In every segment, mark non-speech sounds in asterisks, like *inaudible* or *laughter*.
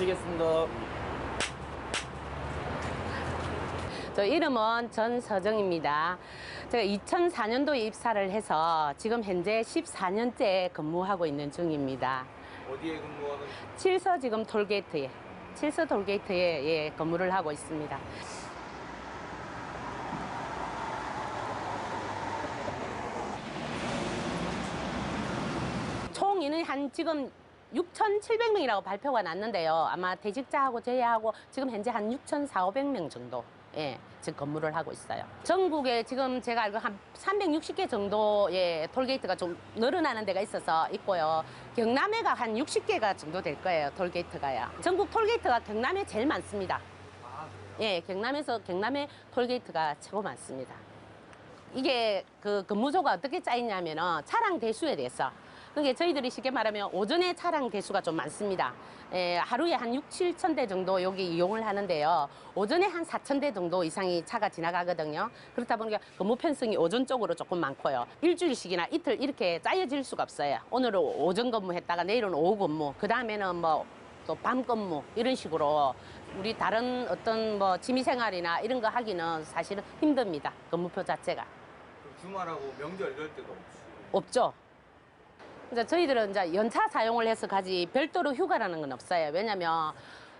마치겠습니다. 저 이름은 전서정입니다. 제가 2004년도에 입사를 해서 지금 현재 14년째 근무하고 있는 중입니다. 어디에 근무하는 칠서 지금 톨게이트에 칠서 톨게이트에 예, 근무를 하고 있습니다. 총 인원이 한 지금 6,700명이라고 발표가 났는데요. 아마 퇴직자하고 제외하고 지금 현재 한 6,400명 정도 예, 지금 근무를 하고 있어요. 전국에 지금 제가 알고 한 360개 정도의 톨게이트가 좀 늘어나는 데가 있어서 있고요. 경남에가 한 60개가 정도 될 거예요. 톨게이트가요. 전국 톨게이트가 경남에 제일 많습니다. 예, 경남에서 경남의 톨게이트가 최고 많습니다. 이게 그 근무조가 어떻게 짜있냐면은 차량 대수에 대해서 그게 저희들이 쉽게 말하면 오전에 차량 대수가 좀 많습니다. 예, 하루에 한 6, 7천 대 정도 여기 이용을 하는데요. 오전에 한 4천 대 정도 이상이 차가 지나가거든요. 그렇다 보니까 근무 편성이 오전 쪽으로 조금 많고요. 일주일씩이나 이틀 이렇게 짜여질 수가 없어요. 오늘은 오전 근무했다가 내일은 오후 근무, 그 다음에는 뭐 또밤 근무 이런 식으로 우리 다른 어떤 뭐 취미생활이나 이런 거 하기는 사실은 힘듭니다. 근무표 자체가 주말하고 명절 이럴 때도 없이. 없죠. 이제 저희들은 이제 연차 사용을 해서 가지 별도로 휴가라는 건 없어요. 왜냐면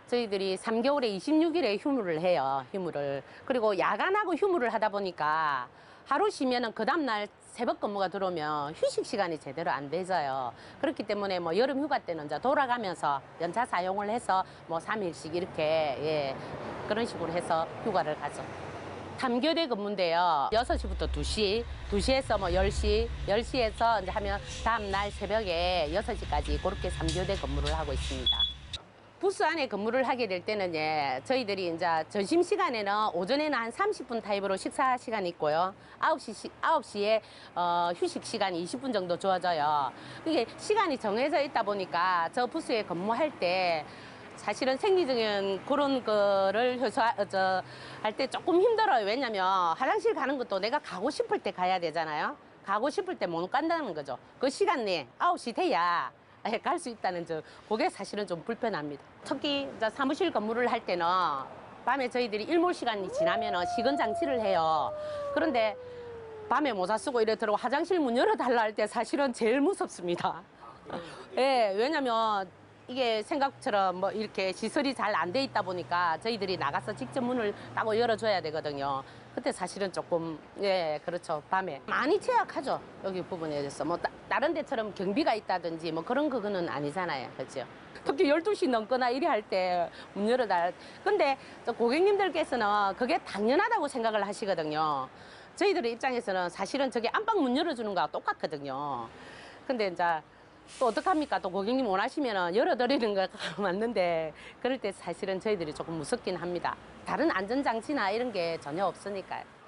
저희들이 3개월에 26일에 휴무를 해요. 휴무를. 그리고 야간하고 휴무를 하다 보니까 하루 쉬면은 그 다음날 새벽 근무가 들어오면 휴식 시간이 제대로 안 되져요. 그렇기 때문에 뭐 여름 휴가 때는 이제 돌아가면서 연차 사용을 해서 뭐 3일씩 이렇게 예, 그런 식으로 해서 휴가를 가죠. 3교대 근무인데요. 6시부터 2시, 2시에서 뭐 10시, 10시에서 이제 하면 다음날 새벽에 6시까지 그렇게 3교대 근무를 하고 있습니다. 부스 안에 근무를 하게 될 때는 예, 저희들이 이제 점심 시간에는 오전에는 한 30분 타입으로 식사 시간이 있고요. 9시, 시, 9시에 어, 휴식 시간이 20분 정도 주어져요. 이게 시간이 정해져 있다 보니까 저 부스에 근무할 때 사실은 생리적인 그런 거를 저할 때 조금 힘들어요. 왜냐면 화장실 가는 것도 내가 가고 싶을 때 가야 되잖아요. 가고 싶을 때 못 간다는 거죠. 그 시간 내에 9시 돼야 갈 수 있다는 점, 그게 사실은 좀 불편합니다. 특히 사무실 근무를 할 때는 밤에 저희들이 일몰 시간이 지나면 식은 장치를 해요. 그런데 밤에 모자 쓰고 이래 들어 화장실 문 열어달라 할 때 사실은 제일 무섭습니다. 예, 왜냐면 이게 생각처럼 뭐 이렇게 시설이 잘 안 돼 있다 보니까 저희들이 나가서 직접 문을 따고 열어줘야 되거든요. 그때 사실은 조금, 예, 그렇죠. 밤에. 많이 제약하죠. 여기 부분에 대해서. 뭐, 따- 다른 데처럼 경비가 있다든지 뭐 그런 그거는 아니잖아요. 그죠? 특히 12시 넘거나 이래 할 때 문 열어달. 근데 저 고객님들께서는 그게 당연하다고 생각을 하시거든요. 저희들의 입장에서는 사실은 저게 안방 문 열어주는 거와 똑같거든요. 근데 이제 또 어떡합니까? 또 고객님 원하시면 열어드리는 거 *laughs* 맞는데 그럴 때 사실은 저희들이 조금 무섭긴 합니다. 다른 안전장치나 이런 게 전혀 없으니까요.